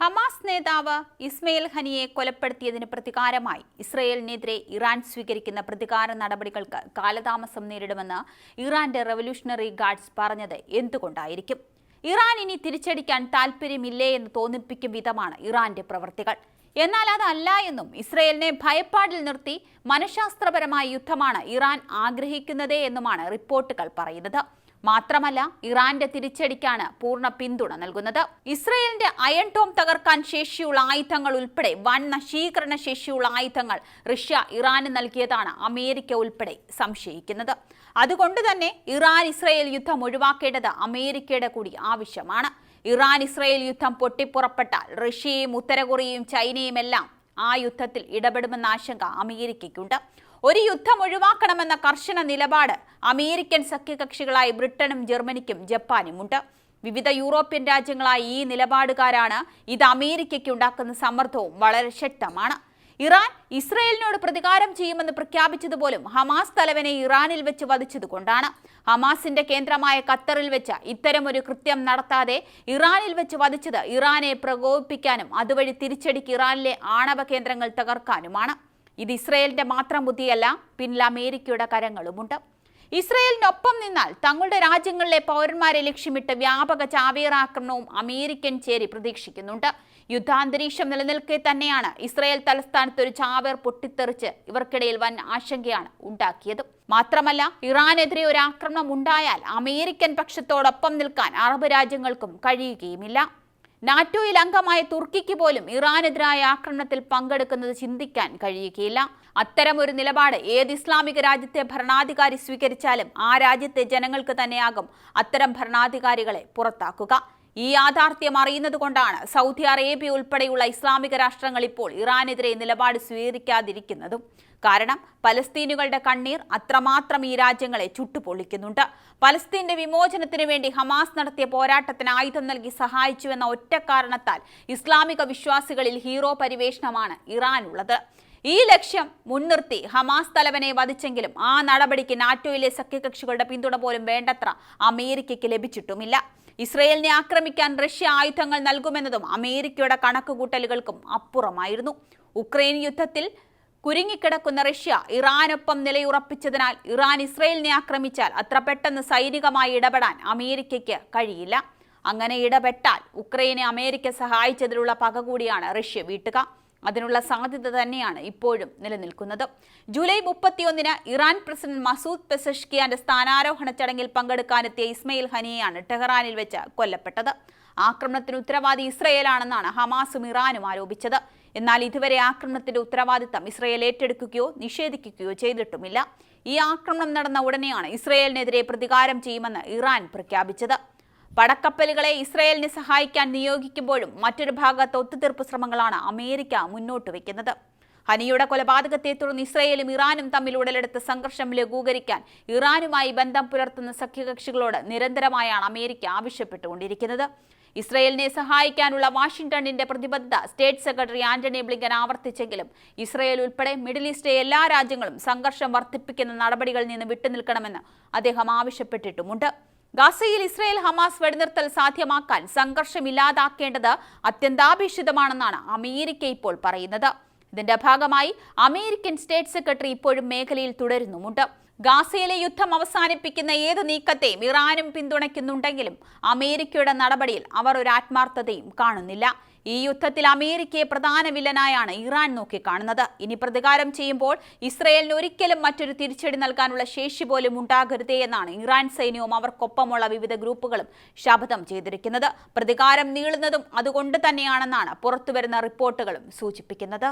Hamas നേതാവ് Ismail ഹനിയെ കൊലപ്പെടുത്തിയതിന് പ്രതികാരമായി. ഇസ്രയേലിനെതിരെ Iran സ്വീകരിക്കുന്ന പ്രതികാര നടപടികൾക്ക് കാലതാമസം നേരിടുമെന്ന് ഇറാന്റെ റവല്യൂഷണറി ഗാർഡ്സ് പറഞ്ഞത് എന്തുകൊണ്ടായിരിക്കും? ഇറാൻ ഇനി തിരിച്ചടിക്കാൻ താൽപ്പര്യമില്ലേ എന്ന് തോന്നിപ്പിക്കും വിധമാണ് ഇറാന്റെ പ്രവൃത്തികൾ എന്നാൽ അതല്ല എന്നും ഇസ്രയേലിനെ ഭയപ്പാടിൽ നിർത്തി മനഃശാസ്ത്രപരമായ യുദ്ധമാണ് ഇറാൻ ആഗ്രഹിക്കുന്നതേ എന്നുമാണ് റിപ്പോർട്ടുകൾ പറയുന്നത്. മാത്രമല്ല ഇറാന്റെ തിരിച്ചടിക്കാണ് പൂർണ പിന്തുണ നൽകുന്നത്. ഇസ്രയേലിന്റെ അയൺ ടോം തകർക്കാൻ ശേഷിയുള്ള ആയുധങ്ങൾ ഉൾപ്പെടെ വൻ നശീകരണ ശേഷിയുള്ള ആയുധങ്ങൾ റഷ്യ ഇറാന് നൽകിയതാണ് അമേരിക്ക ഉൾപ്പെടെ സംശയിക്കുന്നത്. അതുകൊണ്ട് തന്നെ ഇറാൻ ഇസ്രയേൽ യുദ്ധം ഒഴിവാക്കേണ്ടത് അമേരിക്കയുടെ കൂടി ആവശ്യമാണ്. ഇറാൻ ഇസ്രയേൽ യുദ്ധം പൊട്ടിപ്പുറപ്പെട്ടാൽ റഷ്യയും ഉത്തരകൊറിയയും ചൈനയും എല്ലാം ആ യുദ്ധത്തിൽ ഇടപെടുമെന്ന ആശങ്ക അമേരിക്കയ്ക്കുണ്ട്. ഒരു യുദ്ധം ഒഴിവാക്കണമെന്ന കർശന നിലപാട് അമേരിക്കൻ സഖ്യകക്ഷികളായ ബ്രിട്ടനും ജർമ്മനിക്കും ജപ്പാനുമുണ്ട്. വിവിധ യൂറോപ്യൻ രാജ്യങ്ങളായ ഈ നിലപാടുകാരാണ് ഇത് അമേരിക്കയ്ക്ക് ഉണ്ടാക്കുന്ന സമ്മർദ്ദവും വളരെ ശക്തമാണ്. ഇറാൻ ഇസ്രയേലിനോട് പ്രതികാരം ചെയ്യുമെന്ന് പ്രഖ്യാപിച്ചതുപോലും ഹമാസ് തലവനെ ഇറാനിൽ വെച്ച് വധിച്ചതുകൊണ്ടാണ്. ഹമാസിന്റെ കേന്ദ്രമായ ഖത്തറിൽ വെച്ച് ഇത്തരമൊരു കൃത്യം നടത്താതെ ഇറാനിൽ വെച്ച് വധിച്ചത് ഇറാനെ പ്രകോപിപ്പിക്കാനും അതുവഴി തിരിച്ചടിക്ക് ഇറാനിലെ ആണവ കേന്ദ്രങ്ങൾ തകർക്കാനുമാണ്. ഇത് ഇസ്രയേലിന്റെ മാത്രം ബുദ്ധിയല്ല പിന്നിൽ അമേരിക്കയുടെ കരങ്ങളുമുണ്ട് ഇസ്രയേലിനൊപ്പം നിന്നാൽ തങ്ങളുടെ രാജ്യങ്ങളിലെ പൗരന്മാരെ ലക്ഷ്യമിട്ട് വ്യാപക ചാവേറാക്രമണവും അമേരിക്കൻ ചേരി പ്രതീക്ഷിക്കുന്നുണ്ട്. യുദ്ധാന്തരീക്ഷം നിലനിൽക്കെ തന്നെയാണ് ഇസ്രയേൽ തലസ്ഥാനത്ത് ഒരു ചാവേർ പൊട്ടിത്തെറിച്ച് ഇവർക്കിടയിൽ വൻ ആശങ്കയാണ് ഉണ്ടാക്കിയത്. മാത്രമല്ല ഇറാനെതിരെ ഒരു ആക്രമണം ഉണ്ടായാൽ അമേരിക്കൻ പക്ഷത്തോടൊപ്പം നിൽക്കാൻ അറബ് രാജ്യങ്ങൾക്കും കഴിയുകയുമില്ല. നാറ്റോയിൽ അംഗമായ തുർക്കിക്ക് പോലും ഇറാനെതിരായ ആക്രമണത്തിൽ പങ്കെടുക്കുന്നത് ചിന്തിക്കാൻ കഴിയുകയില്ല. അത്തരമൊരു നിലപാട് ഏത് ഇസ്ലാമിക രാജ്യത്തെ ഭരണാധികാരി സ്വീകരിച്ചാലും ആ രാജ്യത്തെ ജനങ്ങൾക്ക് തന്നെയാകും അത്തരം ഭരണാധികാരികളെ പുറത്താക്കുക. ഈ യാഥാർത്ഥ്യം അറിയുന്നത് കൊണ്ടാണ് സൗദി അറേബ്യ ഉൾപ്പെടെയുള്ള ഇസ്ലാമിക രാഷ്ട്രങ്ങൾ ഇപ്പോൾ ഇറാനെതിരെ നിലപാട് സ്വീകരിക്കാതിരിക്കുന്നതും. കാരണം പലസ്തീനുകളുടെ കണ്ണീർ അത്രമാത്രം ഈ രാജ്യങ്ങളെ ചുട്ടുപൊള്ളിക്കുന്നുണ്ട്. പലസ്തീന്റെ വിമോചനത്തിനു വേണ്ടി ഹമാസ് നടത്തിയ പോരാട്ടത്തിന് ആയുധം നൽകി സഹായിച്ചുവെന്ന ഒറ്റ കാരണത്താൽ ഇസ്ലാമിക വിശ്വാസികളിൽ ഹീറോ പരിവേഷണമാണ് ഇറാനുള്ളത്. ഈ ലക്ഷ്യം മുൻനിർത്തി ഹമാസ് തലവനെ വധിച്ചെങ്കിലും ആ നടപടിക്ക് നാറ്റോയിലെ സഖ്യകക്ഷികളുടെ പിന്തുണ പോലും വേണ്ടത്ര അമേരിക്കയ്ക്ക് ലഭിച്ചിട്ടുമില്ല. ഇസ്രയേലിനെ ആക്രമിക്കാൻ റഷ്യ ആയുധങ്ങൾ നൽകുമെന്നതും അമേരിക്കയുടെ കണക്കുകൂട്ടലുകൾക്കും അപ്പുറമായിരുന്നു. ഉക്രൈൻ യുദ്ധത്തിൽ കുരുങ്ങിക്കിടക്കുന്ന റഷ്യ ഇറാനൊപ്പം നിലയുറപ്പിച്ചതിനാൽ ഇറാൻ ഇസ്രയേലിനെ ആക്രമിച്ചാൽ അത്ര പെട്ടെന്ന് സൈനികമായി ഇടപെടാൻ അമേരിക്കയ്ക്ക് കഴിയില്ല. അങ്ങനെ ഇടപെട്ടാൽ ഉക്രൈനെ അമേരിക്ക സഹായിച്ചതിലുള്ള പക കൂടിയാണ് റഷ്യ വീട്ടുക. അതിനുള്ള സാധ്യത തന്നെയാണ് ഇപ്പോഴും നിലനിൽക്കുന്നത്. ജൂലൈ മുപ്പത്തിയൊന്നിന് ഇറാൻ പ്രസിഡന്റ് മസൂദ് പെസഷ്കിയാന്റെ സ്ഥാനാരോഹണ ചടങ്ങിൽ പങ്കെടുക്കാനെത്തിയ ഇസ്മയിൽ ഹനിയെയാണ് ടെഹ്റാനിൽ വെച്ച് കൊല്ലപ്പെട്ടത്. ആക്രമണത്തിന് ഉത്തരവാദി ഇസ്രയേലാണെന്നാണ് ഹമാസും ഇറാനും ആരോപിച്ചത്. എന്നാൽ ഇതുവരെ ആക്രമണത്തിന്റെ ഉത്തരവാദിത്തം ഇസ്രയേൽ ഏറ്റെടുക്കുകയോ നിഷേധിക്കുകയോ ചെയ്തിട്ടുമില്ല. ഈ ആക്രമണം നടന്ന ഉടനെയാണ് ഇസ്രയേലിനെതിരെ പ്രതികാരം ചെയ്യുമെന്ന് ഇറാൻ പ്രഖ്യാപിച്ചത്. പടക്കപ്പലുകളെ ഇസ്രയേലിനെ സഹായിക്കാൻ നിയോഗിക്കുമ്പോഴും മറ്റൊരു ഭാഗത്ത് ഒത്തുതീർപ്പ് ശ്രമങ്ങളാണ് അമേരിക്ക മുന്നോട്ട് വയ്ക്കുന്നത് ഹനിയുടെ കൊലപാതകത്തെ തുടർന്ന് ഇസ്രയേലും ഇറാനും തമ്മിൽ ഉടലെടുത്ത സംഘർഷം ലഘൂകരിക്കാൻ ഇറാനുമായി ബന്ധം പുലർത്തുന്ന സഖ്യകക്ഷികളോട് നിരന്തരമായാണ് അമേരിക്ക ആവശ്യപ്പെട്ടുകൊണ്ടിരിക്കുന്നത്. ഇസ്രയേലിനെ സഹായിക്കാനുള്ള വാഷിംഗ്ടണിന്റെ പ്രതിബദ്ധത സ്റ്റേറ്റ് സെക്രട്ടറി ആന്റണി ബ്ലിങ്കൻ ആവർത്തിച്ചെങ്കിലും ഇസ്രയേൽ ഉൾപ്പെടെ മിഡിൽ ഈസ്റ്റിലെ എല്ലാ രാജ്യങ്ങളും സംഘർഷം വർദ്ധിപ്പിക്കുന്ന നടപടികളിൽ നിന്ന് വിട്ടുനിൽക്കണമെന്ന് അദ്ദേഹം ആവശ്യപ്പെട്ടിട്ടുമുണ്ട്. ഗാസയിൽ ഇസ്രയേൽ ഹമാസ് വെടിനിർത്തൽ സാധ്യമാക്കാൻ സംഘർഷമില്ലാതാക്കേണ്ടത് അത്യന്താപേക്ഷിതമാണെന്നാണ് അമേരിക്ക ഇപ്പോൾ പറയുന്നത്. ഇതിന്റെ ഭാഗമായി അമേരിക്കൻ സ്റ്റേറ്റ് സെക്രട്ടറി ഇപ്പോഴും മേഖലയിൽ തുടരുന്നുമുണ്ട്. ഗാസയിലെ യുദ്ധം അവസാനിപ്പിക്കുന്ന ഏത് നീക്കത്തെയും ഇറാനും പിന്തുണയ്ക്കുന്നുണ്ടെങ്കിലും അമേരിക്കയുടെ നടപടിയിൽ അവർ ഒരു ആത്മാർത്ഥതയും കാണുന്നില്ല. ഈ യുദ്ധത്തിൽ അമേരിക്കയെ പ്രധാന വില്ലനായാണ് ഇറാൻ നോക്കിക്കാണുന്നത്. ഇനി പ്രതികാരം ചെയ്യുമ്പോൾ ഇസ്രയേലിന് ഒരിക്കലും മറ്റൊരു തിരിച്ചടി നൽകാനുള്ള ശേഷി പോലും ഉണ്ടാകരുതേ എന്നാണ് ഇറാൻ സൈന്യവും അവർക്കൊപ്പമുള്ള വിവിധ ഗ്രൂപ്പുകളും ശപഥം ചെയ്തിരിക്കുന്നത്. പ്രതികാരം നീളുന്നതും അതുകൊണ്ട് തന്നെയാണെന്നാണ് പുറത്തുവരുന്ന റിപ്പോർട്ടുകളും സൂചിപ്പിക്കുന്നത്.